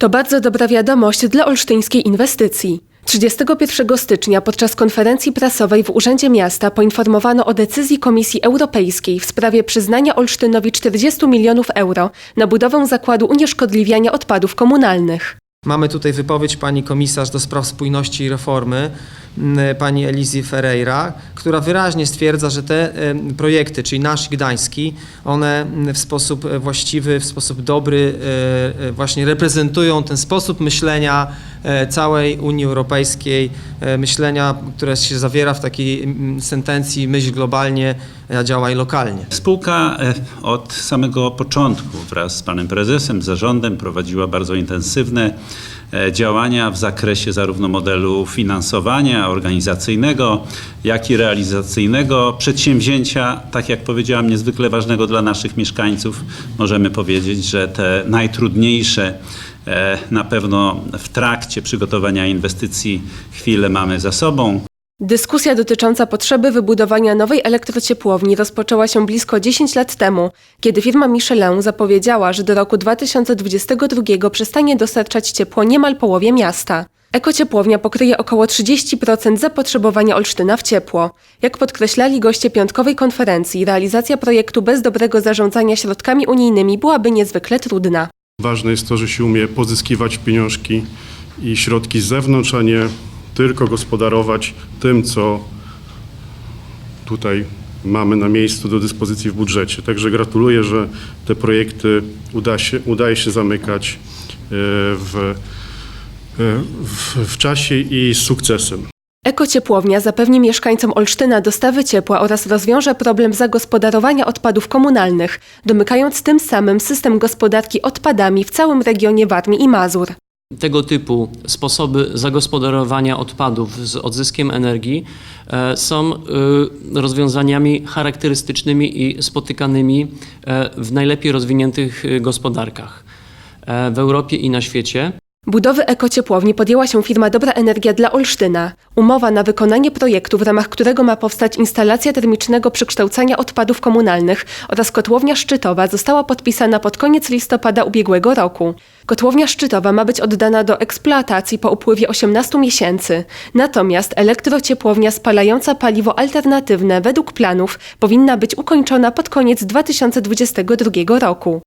To bardzo dobra wiadomość dla olsztyńskiej inwestycji. 31 stycznia podczas konferencji prasowej w Urzędzie Miasta poinformowano o decyzji Komisji Europejskiej w sprawie przyznania Olsztynowi 40 milionów euro na budowę zakładu unieszkodliwiania odpadów komunalnych. Mamy tutaj wypowiedź pani komisarz do spraw spójności i reformy, pani Elizji Ferreira, która wyraźnie stwierdza, że te projekty, czyli nasz gdański, one w sposób właściwy, w sposób dobry e, e, właśnie reprezentują ten sposób myślenia całej Unii Europejskiej, e, myślenia, które się zawiera w takiej sentencji myśl globalnie, działaj lokalnie. Spółka e, od samego początku wraz z panem prezesem, zarządem prowadziła bardzo intensywne e, działania w zakresie zarówno modelu finansowania organizacyjnego, jak i realizacyjnego przedsięwzięcia, tak jak powiedziałam, niezwykle ważnego dla naszych mieszkańców. Możemy powiedzieć, że te najtrudniejsze e, na pewno w trakcie przygotowania inwestycji chwile mamy za sobą. Dyskusja dotycząca potrzeby wybudowania nowej elektrociepłowni rozpoczęła się blisko 10 lat temu, kiedy firma Michelin zapowiedziała, że do roku 2022 przestanie dostarczać ciepło niemal połowie miasta. Ekociepłownia pokryje około 30% zapotrzebowania Olsztyna w ciepło. Jak podkreślali goście piątkowej konferencji, realizacja projektu bez dobrego zarządzania środkami unijnymi byłaby niezwykle trudna. Ważne jest to, że się umie pozyskiwać pieniążki i środki z zewnątrz, a nie tylko gospodarować tym, co tutaj mamy na miejscu do dyspozycji w budżecie. Także gratuluję, że te projekty uda się, udaje się zamykać e, w, e, w, w czasie i z sukcesem. Ekociepłownia zapewni mieszkańcom Olsztyna dostawy ciepła oraz rozwiąże problem zagospodarowania odpadów komunalnych, domykając tym samym system gospodarki odpadami w całym regionie Warmii i Mazur. Tego typu sposoby zagospodarowania odpadów z odzyskiem energii e, są e, rozwiązaniami charakterystycznymi i spotykanymi e, w najlepiej rozwiniętych gospodarkach w Europie i na świecie. Budowy ekociepłowni podjęła się firma Dobra Energia dla Olsztyna. Umowa na wykonanie projektu, w ramach którego ma powstać instalacja termicznego przekształcania odpadów komunalnych oraz kotłownia szczytowa, została podpisana pod koniec listopada ubiegłego roku. Kotłownia szczytowa ma być oddana do eksploatacji po upływie 18 miesięcy. Natomiast elektrociepłownia spalająca paliwo alternatywne według planów powinna być ukończona pod koniec 2022 roku.